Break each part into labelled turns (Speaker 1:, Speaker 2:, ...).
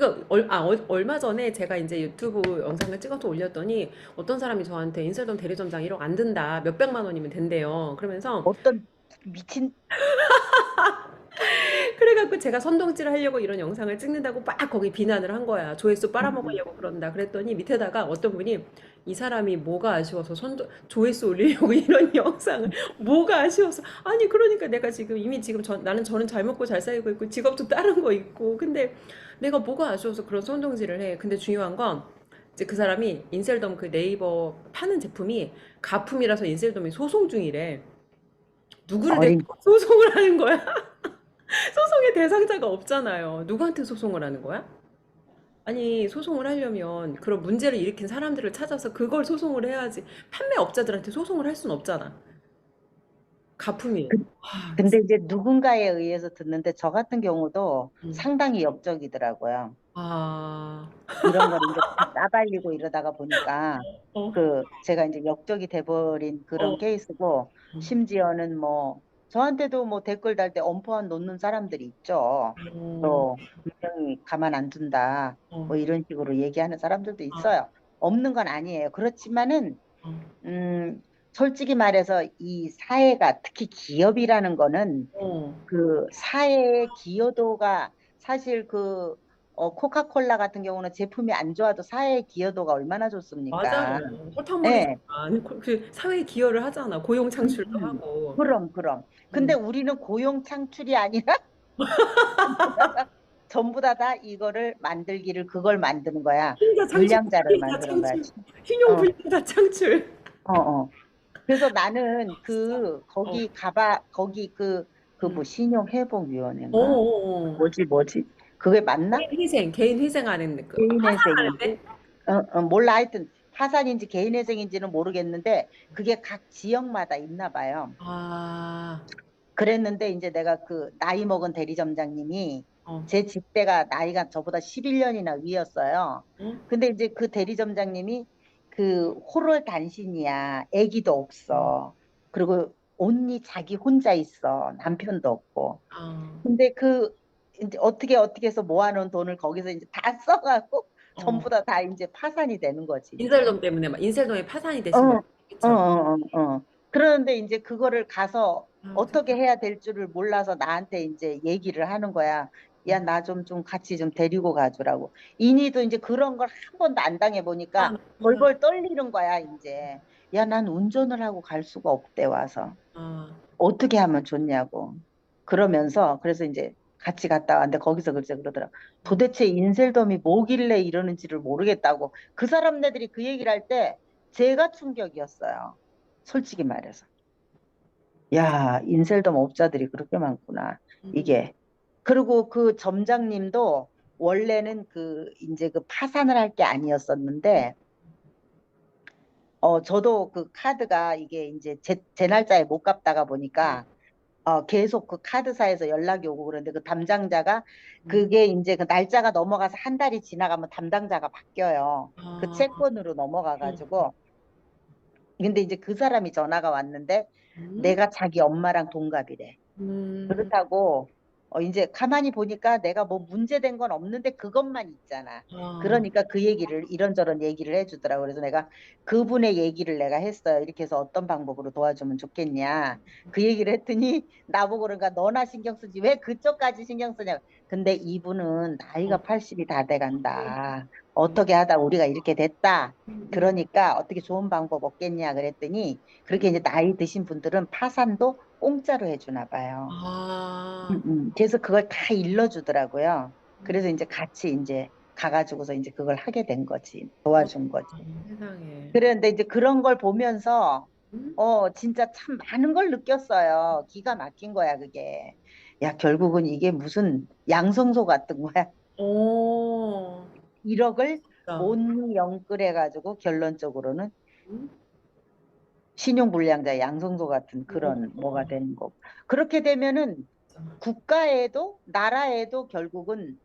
Speaker 1: 그러니까 얼, 아, 얼- 얼마 전에 제가 이제 유튜브 영상을 찍어서 올렸더니 어떤 사람이 저한테 인셀덤 대리점장 1억 안 든다. 몇 백만 원이면 된대요. 그러면서
Speaker 2: 어떤 미친
Speaker 1: 그래갖고 제가 선동질 하려고 이런 영상을 찍는다고 막 거기 비난을 한 거야. 조회수
Speaker 2: 음,
Speaker 1: 빨아먹으려고 그런다. 그랬더니 밑에다가 어떤 분이 이 사람이 뭐가 아쉬워서 선도, 조회수 올리려고 이런 영상을 뭐가 아쉬워서 아니 그러니까 내가 지금 이미 지금 전, 나는 저는 잘 먹고 잘 살고 있고 직업도 다른 거 있고 근데 내가 뭐가 아쉬워서 그런 선동질을 해. 근데 중요한 건 이제 그 사람이 인셀덤 그 네이버 파는 제품이 가품이라서 인셀덤이 소송 중이래. 누구를 소송을 하는 거야? 소송의 대상자가 없잖아요. 누구한테 소송을 하는 거야? 아니, 소송을 하려면 그런 문제를 일으킨 사람들을 찾아서 그걸 소송을 해야지. 판매업자들한테 소송을 할 수는 없잖아. 가품이.
Speaker 2: 그-
Speaker 1: 아,
Speaker 2: 근데 이제 누군가에 의해서 듣는데 저 같은 경우도
Speaker 1: 음.
Speaker 2: 상당히 역적이더라고요.
Speaker 1: 아,
Speaker 2: 이런 걸 이제 다 따발리고 이러다가 보니까
Speaker 1: 어,
Speaker 2: 그 제가 이제 역적이 돼버린 그런
Speaker 1: 어.
Speaker 2: 케이스고
Speaker 1: 음.
Speaker 2: 심지어는 뭐 저한테도 뭐 댓글 달 때 엄포한 놓는 사람들이 있죠.
Speaker 1: 어,
Speaker 2: 또 분명히 가만 안 둔다.
Speaker 1: 어,
Speaker 2: 뭐 이런 식으로 얘기하는 사람들도
Speaker 1: 아.
Speaker 2: 있어요. 없는 건 아니에요. 그렇지만은
Speaker 1: 어,
Speaker 2: 음 솔직히 말해서 이 사회가 특히 기업이라는 거는
Speaker 1: 어.
Speaker 2: 그 사회의 기여도가 사실 그 어, 코카콜라 같은 경우는 제품이 안 좋아도 사회의 기여도가 얼마나 좋습니까?
Speaker 1: 맞아요. 설탕
Speaker 2: 네.
Speaker 1: 그- 그 사회에 기여를 하잖아. 고용 창출도
Speaker 2: 음.
Speaker 1: 하고.
Speaker 2: 그럼 그럼. 근데
Speaker 1: 음.
Speaker 2: 우리는 고용 창출이 아니라 전부 다 다 이거를 만들기를 그걸 만드는 거야.
Speaker 1: 흰자
Speaker 2: 만드는 거야.
Speaker 1: 창출, 흰용
Speaker 2: 어.
Speaker 1: 불량자 창출.
Speaker 2: 어, 어. 그래서 나는 그 거기 가봐 거기 그 그뭐
Speaker 1: 음.
Speaker 2: 신용회복위원회인가
Speaker 1: 어, 어, 어.
Speaker 2: 뭐지 뭐지 그게 맞나?
Speaker 1: 개인 희생, 개인 희생하는 그
Speaker 2: 개인
Speaker 1: 파산하는데?
Speaker 2: 회생인지 어, 어, 몰라 하여튼 파산인지 개인 회생인지는 모르겠는데 그게 각 지역마다 있나 봐요.
Speaker 1: 아,
Speaker 2: 그랬는데 이제 내가 그 나이 먹은 대리점장님이
Speaker 1: 어,
Speaker 2: 제 집대가 나이가 저보다 11년이나 위였어요.
Speaker 1: 응?
Speaker 2: 근데 이제 그 대리점장님이 그 홀을 단신이야. 아기도 없어. 그리고 온니 자기 혼자 있어. 남편도 없고.
Speaker 1: 아,
Speaker 2: 근데 그 이제 어떻게 어떻게 해서 모아놓은 돈을 거기서 이제 다 써가고
Speaker 1: 어.
Speaker 2: 전부 다 다 이제 파산이 되는 거지.
Speaker 1: 인셀돔 때문에 막 인셀돔이 파산이 되신
Speaker 2: 어,
Speaker 1: 거죠.
Speaker 2: 어? 어, 어, 어. 그러는데 이제 그거를 가서
Speaker 1: 아,
Speaker 2: 어떻게 해야 될 줄을 몰라서 나한테 이제 얘기를 하는 거야. 야, 나 좀 좀 같이 좀 데리고 가주라고. 이니도 이제 그런 걸 한 번도 안 당해 보니까
Speaker 1: 아,
Speaker 2: 벌벌 떨리는 거야, 이제. 야, 난 운전을 하고 갈 수가 없대 와서.
Speaker 1: 아,
Speaker 2: 어떻게 하면 좋냐고. 그러면서 그래서 이제 같이 갔다 왔는데 거기서 글쎄 그러더라. 도대체 인셀덤이 뭐길래 이러는지를 모르겠다고. 그 사람네들이 그 얘기를 할 때 제가 충격이었어요. 솔직히 말해서. 야, 인셀덤 업자들이 그렇게 많구나.
Speaker 1: 음.
Speaker 2: 이게. 그리고 그 점장님도 원래는 그 이제 그 파산을 할 게 아니었었는데 어 저도 그 카드가 이게 이제 제, 제 날짜에 못 갚다가 보니까 어 계속 그 카드사에서 연락이 오고 그런데 그 담당자가 그게 이제 그 날짜가 넘어가서 한 달이 지나가면 담당자가 바뀌어요. 그
Speaker 1: 아,
Speaker 2: 채권으로 넘어가 가지고. 근데 이제 그 사람이 전화가 왔는데
Speaker 1: 음,
Speaker 2: 내가 자기 엄마랑 동갑이래.
Speaker 1: 음,
Speaker 2: 그렇다고 어 이제 가만히 보니까 내가 뭐 문제된 건 없는데 그것만 있잖아.
Speaker 1: 아,
Speaker 2: 그러니까 그 얘기를 이런저런 얘기를 해주더라고. 그래서 내가 그분의 얘기를 내가 했어요. 이렇게 해서 어떤 방법으로 도와주면 좋겠냐. 그 얘기를 했더니 나보고 그런가 너나 신경 쓰지 왜 그쪽까지 신경 쓰냐. 근데 이분은 나이가
Speaker 1: 어.
Speaker 2: 80이 다 돼간다. 어떻게 하다 우리가 이렇게 됐다.
Speaker 1: 음,
Speaker 2: 그러니까 어떻게 좋은 방법 없겠냐 그랬더니 그렇게 이제 나이 드신 분들은 파산도 공짜로 해주나 봐요.
Speaker 1: 아,
Speaker 2: 음, 음. 그래서 그걸 다 일러주더라고요. 그래서 이제 같이 이제 가가지고서 이제 그걸 하게 된 거지. 도와준 거지.
Speaker 1: 아, 세상에.
Speaker 2: 그런데 이제 그런 걸 보면서,
Speaker 1: 음?
Speaker 2: 어, 진짜 참 많은 걸 느꼈어요. 기가 막힌 거야, 그게. 야, 결국은 이게 무슨 양성소 같은 거야.
Speaker 1: 오,
Speaker 2: 1억을
Speaker 1: 진짜.
Speaker 2: 온리 영끌해가지고 결론적으로는
Speaker 1: 음?
Speaker 2: 신용불량자 양성소 같은 그런
Speaker 1: 음.
Speaker 2: 뭐가 되는 거고. 그렇게 되면은. 국가에도 나라에도 결국은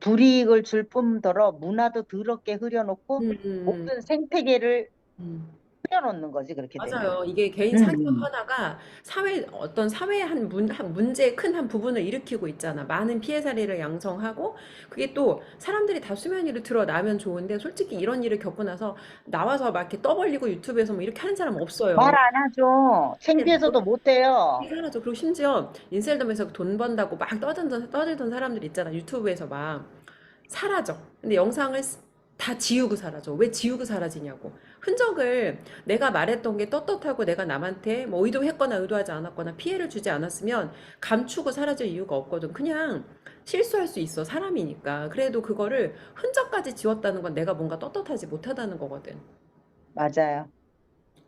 Speaker 2: 불이익을 줄 뿐더러 문화도 더럽게 흐려놓고
Speaker 1: 음, 음,
Speaker 2: 모든 생태계를
Speaker 1: 음.
Speaker 2: 숨겨놓는 거지 그렇게 되면.
Speaker 1: 맞아요. 이게 개인
Speaker 2: 음,
Speaker 1: 사기업
Speaker 2: 음.
Speaker 1: 하나가 사회 어떤 사회의 한 문, 한 문제의 큰 한 부분을 일으키고 있잖아. 많은 피해 사례를 양성하고 그게 또 사람들이 다 수면 위로 드러나면 좋은데 솔직히 이런 일을 겪고 나서 나와서 막 이렇게 떠벌리고 유튜브에서 뭐 이렇게 하는 사람 없어요.
Speaker 2: 말 안 하죠. 창피해서도 못 해요.
Speaker 1: 희한하죠. 그리고 심지어 인셀덤에서 돈 번다고 막 떠들던, 떠들던 사람들 있잖아. 유튜브에서 막 사라져. 근데 영상을 쓰- 다 지우고 사라져. 왜 지우고 사라지냐고. 흔적을 내가 말했던 게 떳떳하고 내가 남한테 뭐 의도했거나 의도하지 않았거나 피해를 주지 않았으면 감추고 사라질 이유가 없거든. 그냥 실수할 수 있어. 사람이니까. 그래도 그거를 흔적까지 지웠다는 건 내가 뭔가 떳떳하지 못하다는 거거든.
Speaker 2: 맞아요.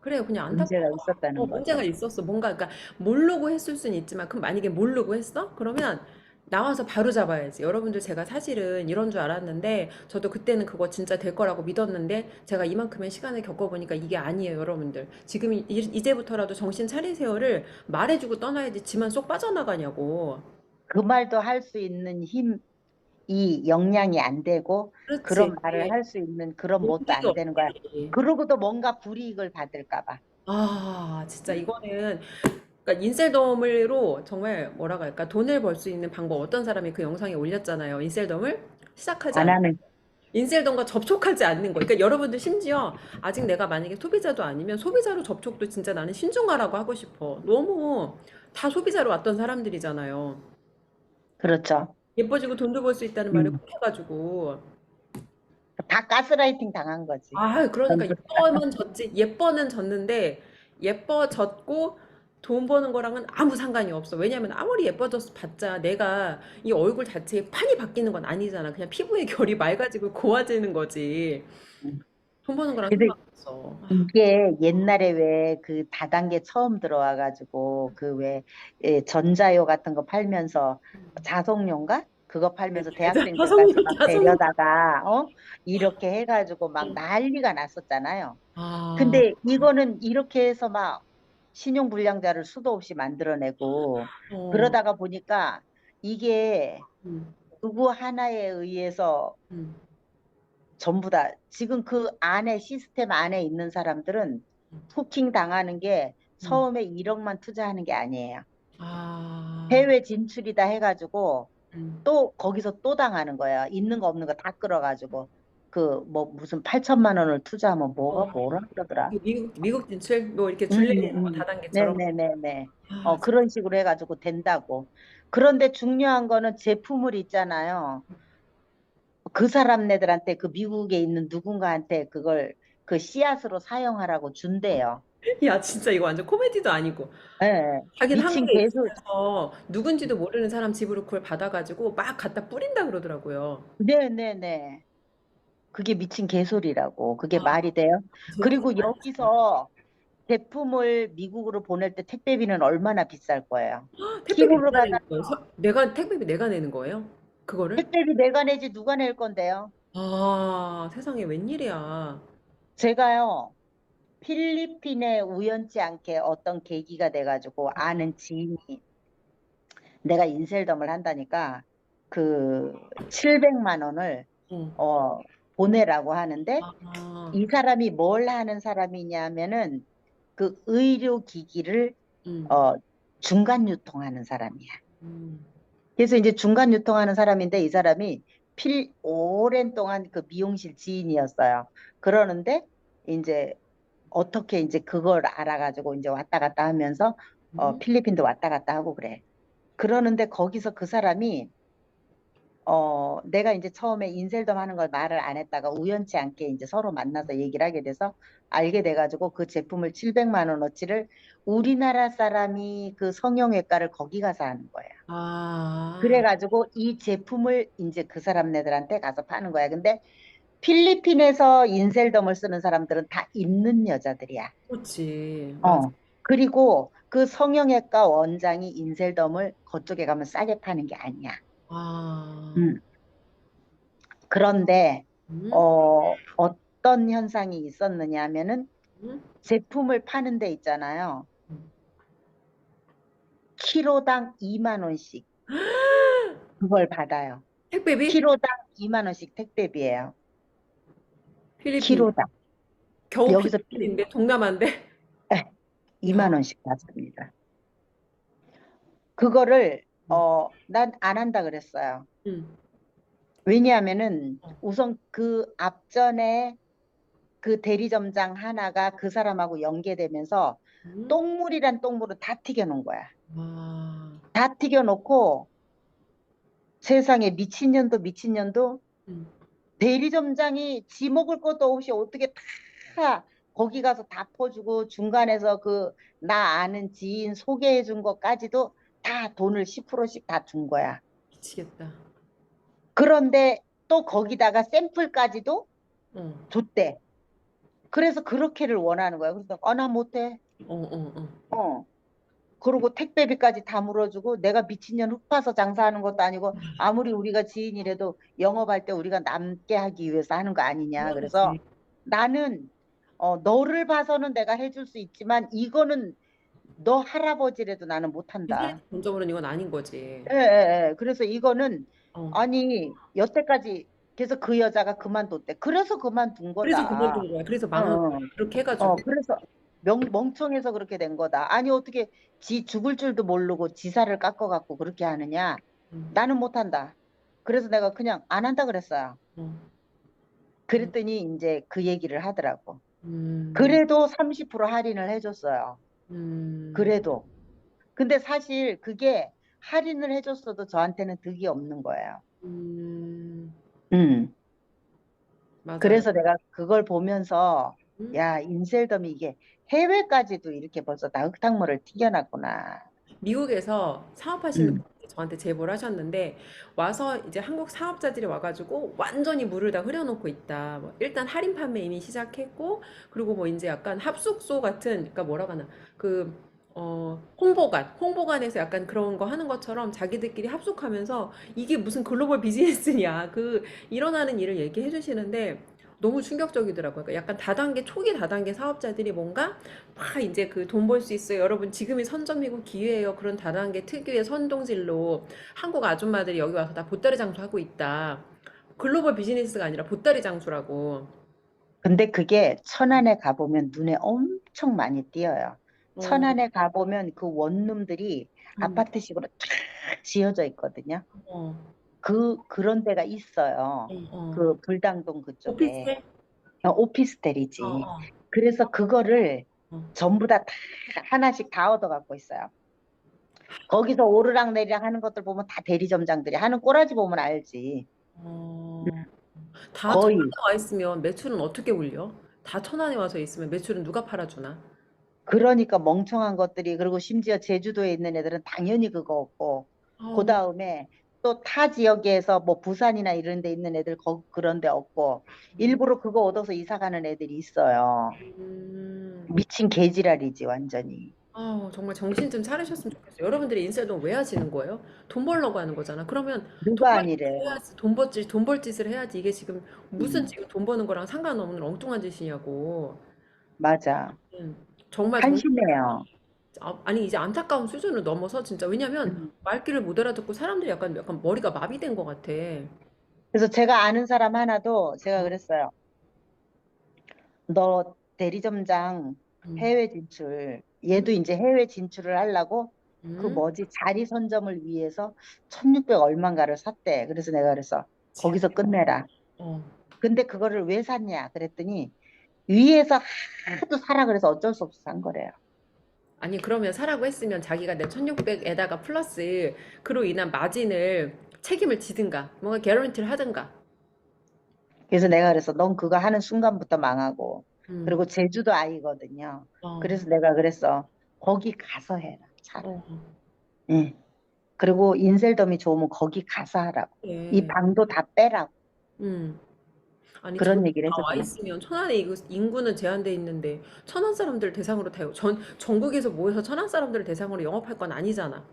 Speaker 1: 그래요. 그냥
Speaker 2: 문제가
Speaker 1: 안타까워.
Speaker 2: 있었다는
Speaker 1: 어,
Speaker 2: 거죠.
Speaker 1: 문제가 있었어. 뭔가, 그러니까, 모르고 했을 수는 있지만, 그럼 만약에 모르고 했어? 그러면 나와서 바로 잡아야지. 여러분들 제가 사실은 이런 줄 알았는데, 저도 그때는 그거 진짜 될 거라고 믿었는데, 제가 이만큼의 시간을 겪어보니까 이게 아니에요, 여러분들. 지금 이- 이제부터라도 정신 차리세요를 말해주고 떠나야지 지만 쏙 빠져나가냐고.
Speaker 2: 그 말도 할 수 있는 힘, 이 역량이 안 되고
Speaker 1: 그렇지.
Speaker 2: 그런 말을 할 수 있는 그런 뭣도 안 되는 거야.
Speaker 1: 없지.
Speaker 2: 그러고도 뭔가 불이익을 받을까 봐.
Speaker 1: 아, 진짜 이거는 그러니까 인셀덤으로 정말 뭐라고 할까 돈을 벌 수 있는 방법 어떤 사람이 그 영상에 올렸잖아요. 인셀덤을 시작하지
Speaker 2: 안
Speaker 1: 않
Speaker 2: 하는
Speaker 1: 인셀덤과 접촉하지 않는 거. 그러니까 여러분들 심지어 아직 내가 만약에 소비자도 아니면 소비자로 접촉도 진짜 나는 신중하라고 하고 싶어. 너무 다 소비자로 왔던 사람들이잖아요.
Speaker 2: 그렇죠.
Speaker 1: 예뻐지고 돈도 벌 수 있다는 말을
Speaker 2: 음.
Speaker 1: 꼭 해가지고
Speaker 2: 다 가스라이팅 당한 거지.
Speaker 1: 아, 그러니까 예뻐는 졌지. 예뻐는 졌는데 예뻐졌고 돈 버는 거랑은 아무 상관이 없어. 왜냐면 아무리 예뻐졌어 봤자 내가 이 얼굴 자체에 판이 바뀌는 건 아니잖아. 그냥 피부의 결이 맑아지고 고와지는 거지. 돈 버는 거랑
Speaker 2: 근데
Speaker 1: 상관없어. 아,
Speaker 2: 이게 옛날에 왜 그 다단계 처음 들어와가지고 그왜 전자요 같은 거 팔면서 자석용가? 그거 팔면서 대학생들까지
Speaker 1: 자석용,
Speaker 2: 막. 데려다가 어? 이렇게 해가지고 막 난리가 났었잖아요.
Speaker 1: 아,
Speaker 2: 근데 이거는 이렇게 해서 막 신용불량자를 수도 없이 만들어내고
Speaker 1: 어,
Speaker 2: 그러다가 보니까 이게
Speaker 1: 음,
Speaker 2: 누구 하나에 의해서
Speaker 1: 음,
Speaker 2: 전부 다 지금 그 안에 시스템 안에 있는 사람들은 후킹 당하는 게 처음에 1억만 투자하는 게 아니에요.
Speaker 1: 아,
Speaker 2: 해외 진출이다 해가지고
Speaker 1: 음,
Speaker 2: 또 거기서 또 당하는 거야. 있는 거 없는 거 다 끌어가지고 그 뭐 무슨 8천만 원을 투자하면 뭐가
Speaker 1: 어.
Speaker 2: 뭐라 그러더라.
Speaker 1: 미국 미국 진출 뭐 이렇게
Speaker 2: 음,
Speaker 1: 뭐
Speaker 2: 음.
Speaker 1: 다단계처럼.
Speaker 2: 네네네네.
Speaker 1: 아,
Speaker 2: 어 그런 식으로 해가지고 된다고. 그런데 중요한 거는 제품을 있잖아요. 그 사람네들한테 그 미국에 있는 누군가한테 그걸 그 씨앗으로 사용하라고 준대요.
Speaker 1: 야, 진짜 이거 완전 코미디도 아니고.
Speaker 2: 예.
Speaker 1: 하긴
Speaker 2: 미친
Speaker 1: 한국에
Speaker 2: 개소.
Speaker 1: 있어서 누군지도 모르는 사람 집으로 그걸 받아가지고 막 갖다 뿌린다 그러더라고요.
Speaker 2: 네네네. 그게 미친 개소리라고. 그게
Speaker 1: 아,
Speaker 2: 말이 돼요? 그리고. 여기서 제품을 미국으로 보낼 때 택배비는 얼마나 비쌀 거예요?
Speaker 1: 택배비
Speaker 2: 키로로
Speaker 1: 내가 내는
Speaker 2: 받아
Speaker 1: 거예요? 서- 내가 택배비 내가 내는 거예요? 그거를?
Speaker 2: 택배비 내가 내지 누가 낼 건데요?
Speaker 1: 아, 세상에 웬일이야.
Speaker 2: 제가요, 필리핀에 우연치 않게 어떤 계기가 돼가지고 아는 지인이 내가 인셀덤을 한다니까 그 700만 원을
Speaker 1: 어.
Speaker 2: 어, 보내라고 하는데
Speaker 1: 아,
Speaker 2: 이 사람이 뭘 하는 사람이냐면은 그 의료 기기를
Speaker 1: 음,
Speaker 2: 어, 중간 유통하는 사람이야.
Speaker 1: 음.
Speaker 2: 그래서 이제 중간 유통하는 사람인데 이 사람이 필 오랜 동안 그 미용실 지인이었어요. 그러는데 이제 어떻게 이제 그걸 알아가지고 이제 왔다 갔다 하면서 어,
Speaker 1: 음.
Speaker 2: 필리핀도 왔다 갔다 하고 그래. 그러는데 거기서 그 사람이 어, 내가 이제 처음에 인셀덤 하는 걸 말을 안 했다가 우연치 않게 이제 서로 만나서 얘기를 하게 돼서 알게 돼가지고 그 제품을 700만 원어치를 우리나라 사람이 그 성형외과를 거기 가서 하는 거예요.
Speaker 1: 아,
Speaker 2: 그래가지고 이 제품을 이제 그 사람네들한테 가서 파는 거야. 근데 필리핀에서 인셀덤을 쓰는 사람들은 다 있는 여자들이야.
Speaker 1: 그렇지.
Speaker 2: 어. 그리고 그 성형외과 원장이 인셀덤을 그쪽에 가면 싸게 파는 게 아니야.
Speaker 1: 아,
Speaker 2: 음. 그런데
Speaker 1: 음,
Speaker 2: 어, 어떤 현상이 있었느냐 하면은
Speaker 1: 음.
Speaker 2: 제품을 파는 데 있잖아요.
Speaker 1: 음.
Speaker 2: 키로당 2만 원씩 그걸 받아요.
Speaker 1: 택배비?
Speaker 2: 키로당 2만 원씩 택배비예요.
Speaker 1: 필리핀.
Speaker 2: 키로당.
Speaker 1: 겨우
Speaker 2: 여기서
Speaker 1: 필리핀인데 동남아인데.
Speaker 2: 2만 원씩 받습니다. 그거를 어, 난 안 한다 그랬어요.
Speaker 1: 음.
Speaker 2: 왜냐하면은
Speaker 1: 어.
Speaker 2: 우선 그 앞전에 그 대리점장 하나가 그 사람하고 연계되면서
Speaker 1: 음.
Speaker 2: 똥물이란 똥물은 다 튀겨놓은 거야.
Speaker 1: 와.
Speaker 2: 다 튀겨놓고 세상에 미친년도 미친년도
Speaker 1: 음.
Speaker 2: 대리점장이 지 먹을 것도 없이 어떻게 다 거기 가서 다 퍼주고 중간에서 그 나 아는 지인 소개해 준 것까지도 다 돈을 10%씩 다 준 거야.
Speaker 1: 미치겠다.
Speaker 2: 그런데 또 거기다가 샘플까지도
Speaker 1: 어.
Speaker 2: 줬대. 그래서 그렇게를 원하는 거야. 그래서 아, 나 못해.
Speaker 1: 어, 어, 어.
Speaker 2: 어. 그리고 택배비까지 다 물어주고 내가 미친년 흙 파서 장사하는 것도 아니고 아무리 우리가 지인이라도 영업할 때 우리가 남게 하기 위해서 하는 거 아니냐. 그래서. 나는 어, 너를 봐서는 내가 해줄 수 있지만 이거는 너 할아버지라도 나는 못한다.
Speaker 1: 본적으로는 이건 아닌 거지.
Speaker 2: 예, 예, 예. 그래서 이거는
Speaker 1: 어.
Speaker 2: 아니 여태까지 그래서 그 여자가 그만뒀대. 그래서 그만둔 거다.
Speaker 1: 그래서 그만둔 거야. 그래서 망한
Speaker 2: 어,
Speaker 1: 거야. 그렇게 해가지고.
Speaker 2: 어, 그래서 명, 멍청해서 그렇게 된 거다. 아니 어떻게 지 죽을 줄도 모르고 지사를 깎아갖고 그렇게 하느냐?
Speaker 1: 음.
Speaker 2: 나는 못한다. 그래서 내가 그냥 안 한다 그랬어요.
Speaker 1: 어.
Speaker 2: 그랬더니 이제 그 얘기를 하더라고.
Speaker 1: 음.
Speaker 2: 그래도 30% 할인을 해줬어요.
Speaker 1: 음.
Speaker 2: 그래도. 근데 사실 그게 할인을 해줬어도 저한테는 득이 없는 거예요.
Speaker 1: 음.
Speaker 2: 음.
Speaker 1: 맞아.
Speaker 2: 그래서 내가 그걸 보면서
Speaker 1: 음.
Speaker 2: 야, 인셀덤이 이게 해외까지도 이렇게 벌써 다 흙탕물을 튀겨놨구나.
Speaker 1: 미국에서 사업하시는
Speaker 2: 음.
Speaker 1: 분이 저한테 제보를 하셨는데 와서 이제 한국 사업자들이 와가지고 완전히 물을 다 흐려놓고 있다. 뭐 일단 할인 판매 이미 시작했고 그리고 뭐 이제 약간 합숙소 같은 그러니까 뭐라고 하나 그 어, 홍보관, 홍보관에서 약간 그런 거 하는 것처럼 자기들끼리 합숙하면서 이게 무슨 글로벌 비즈니스냐, 그 일어나는 일을 얘기해 주시는데 너무 충격적이더라고요. 그러니까 약간 다단계, 초기 다단계 사업자들이 뭔가 막 이제 그 돈 벌 수 있어요. 여러분 지금이 선점이고 기회예요. 그런 다단계 특유의 선동질로 한국 아줌마들이 여기 와서 다 보따리 장수 하고 있다. 글로벌 비즈니스가 아니라 보따리 장수라고.
Speaker 2: 근데 그게 천안에 가보면 눈에 엄청 많이 띄어요.
Speaker 1: 어,
Speaker 2: 천안에 가보면 그 원룸들이
Speaker 1: 음,
Speaker 2: 아파트식으로 쫙 지어져 있거든요.
Speaker 1: 어,
Speaker 2: 그, 그런 데가 있어요.
Speaker 1: 어, 어.
Speaker 2: 그 불당동 그쪽에.
Speaker 1: 오피스텔?
Speaker 2: 어, 오피스텔이지.
Speaker 1: 어, 어,
Speaker 2: 그래서 그거를
Speaker 1: 어.
Speaker 2: 전부 다, 다 하나씩 다 얻어 갖고 있어요. 거기서 오르락 내리락 하는 것들 보면 다 대리점장들이 하는 꼬라지 보면 알지.
Speaker 1: 어. 다
Speaker 2: 거의.
Speaker 1: 천안에 와 있으면 매출은 어떻게 올려? 다 천안에 와서 있으면 매출은 누가 팔아주나?
Speaker 2: 그러니까 멍청한 것들이 그리고 심지어 제주도에 있는 애들은 당연히 그거 없고
Speaker 1: 어,
Speaker 2: 그 다음에 또 타 지역에서 뭐 부산이나 이런 데 있는 애들 거, 그런 데 없고 일부러 그거 얻어서 이사 가는 애들이 있어요.
Speaker 1: 음,
Speaker 2: 미친 개지랄이지 완전히.
Speaker 1: 아우, 정말 정신 좀 차리셨으면 좋겠어요. 여러분들이 인셀돈 왜 하시는 거예요? 돈 벌려고 하는 거잖아. 그러면 돈
Speaker 2: 누가
Speaker 1: 벌
Speaker 2: 아니래.
Speaker 1: 해야지, 돈 벌짓, 돈 벌 짓을 해야지. 이게 지금 무슨
Speaker 2: 음.
Speaker 1: 지금 돈 버는 거랑 상관없는 엉뚱한 짓이냐고.
Speaker 2: 맞아.
Speaker 1: 음, 정말 정-
Speaker 2: 한심해요.
Speaker 1: 아, 아니 이제 안타까운 수준을 넘어서 진짜 왜냐면
Speaker 2: 음.
Speaker 1: 말귀를 못 알아듣고 사람들이 약간 약간 머리가 마비된 것 같아.
Speaker 2: 그래서 제가 아는 사람 하나도 제가 그랬어요. 너 대리점장
Speaker 1: 음,
Speaker 2: 해외 진출. 얘도 이제 해외 진출을 하려고 그
Speaker 1: 음,
Speaker 2: 뭐지 자리 선점을 위해서 1600 얼마인가를 샀대. 그래서 내가 그래서 거기서 끝내라.
Speaker 1: 어,
Speaker 2: 근데 그거를 왜 샀냐 그랬더니 위에서 하도 사라 그래서 어쩔 수 없어 산 거래요.
Speaker 1: 아니 그러면 사라고 했으면 자기가 내 1600에다가 플러스 그로 인한 마진을 책임을 지든가 뭔가 개런티를 하든가.
Speaker 2: 그래서 내가 그래서 넌 그거 하는 순간부터 망하고
Speaker 1: 음,
Speaker 2: 그리고 제주도 아이거든요.
Speaker 1: 어,
Speaker 2: 그래서 내가 그랬어 거기 가서 해라. 차라리.
Speaker 1: 어,
Speaker 2: 응. 그리고 인셀덤이 좋으면 거기 가서 하라고.
Speaker 1: 그래.
Speaker 2: 이 방도 다 빼라고.
Speaker 1: 음. 아니
Speaker 2: 그런
Speaker 1: 천안
Speaker 2: 얘기를
Speaker 1: 와
Speaker 2: 해줬잖아.
Speaker 1: 있으면 천안에 이거 인구는 제한돼 있는데 천안 사람들 대상으로 다 전 전국에서 모여서 천안 사람들을 대상으로 영업할 건 아니잖아.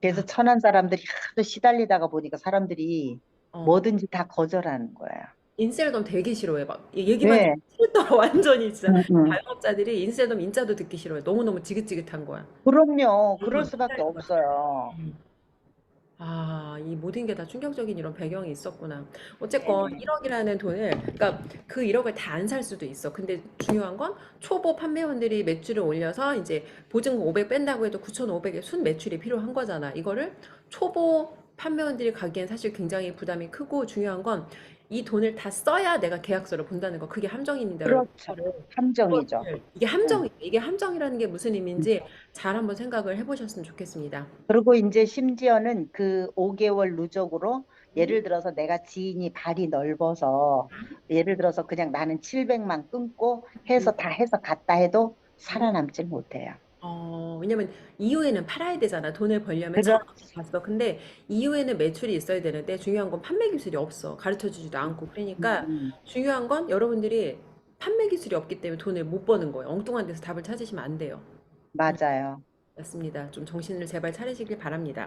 Speaker 2: 그래서 천안 사람들이 하도 시달리다가 보니까 사람들이
Speaker 1: 어.
Speaker 2: 뭐든지 다 거절하는 거야.
Speaker 1: 인셀덤 되게 싫어해 막 이 얘기만
Speaker 2: 왜?
Speaker 1: 싫더라 완전히 진짜
Speaker 2: 응, 응.
Speaker 1: 자영업자들이 인셀덤 인자도 듣기 싫어해 너무너무 지긋지긋한 거야
Speaker 2: 그럼요. 그럴
Speaker 1: 음,
Speaker 2: 수밖에 없어요.
Speaker 1: 음. 아, 이 모든 게 다 충격적인 이런 배경이 있었구나. 어쨌건
Speaker 2: 네네.
Speaker 1: 1억이라는 돈을, 그러니까 그 1억을 다 안 살 수도 있어. 근데 중요한 건 초보 판매원들이 매출을 올려서 이제 보증금 500 뺀다고 해도 9,500의 순 매출이 필요한 거잖아. 이거를 초보 판매원들이 가기엔 사실 굉장히 부담이 크고 중요한 건 이 돈을 다 써야 내가 계약서를 본다는 거. 그게 함정인데
Speaker 2: 그렇죠. 함정이죠.
Speaker 1: 그거를 이게 함정이에요. 이게 함정이라는 게 무슨
Speaker 2: 음.
Speaker 1: 의미인지 잘 한번 생각을 해보셨으면 좋겠습니다.
Speaker 2: 그리고 이제 심지어는 그 5개월 누적으로 예를 들어서 내가 지인이 발이 넓어서 예를 들어서 그냥 나는 700만 끊고 해서 다 해서 갔다 해도 살아남질 못해요.
Speaker 1: 어, 왜냐면 이후에는 팔아야 되잖아. 돈을 벌려면
Speaker 2: 그렇죠.
Speaker 1: 처음 봤어. 근데 이후에는 매출이 있어야 되는데 중요한 건 판매 기술이 없어. 가르쳐 주지도 않고. 그러니까
Speaker 2: 음,
Speaker 1: 중요한 건 여러분들이 판매 기술이 없기 때문에 돈을 못 버는 거예요. 엉뚱한 데서 답을 찾으시면 안 돼요.
Speaker 2: 맞아요.
Speaker 1: 맞습니다. 좀 정신을 제발 차리시길 바랍니다.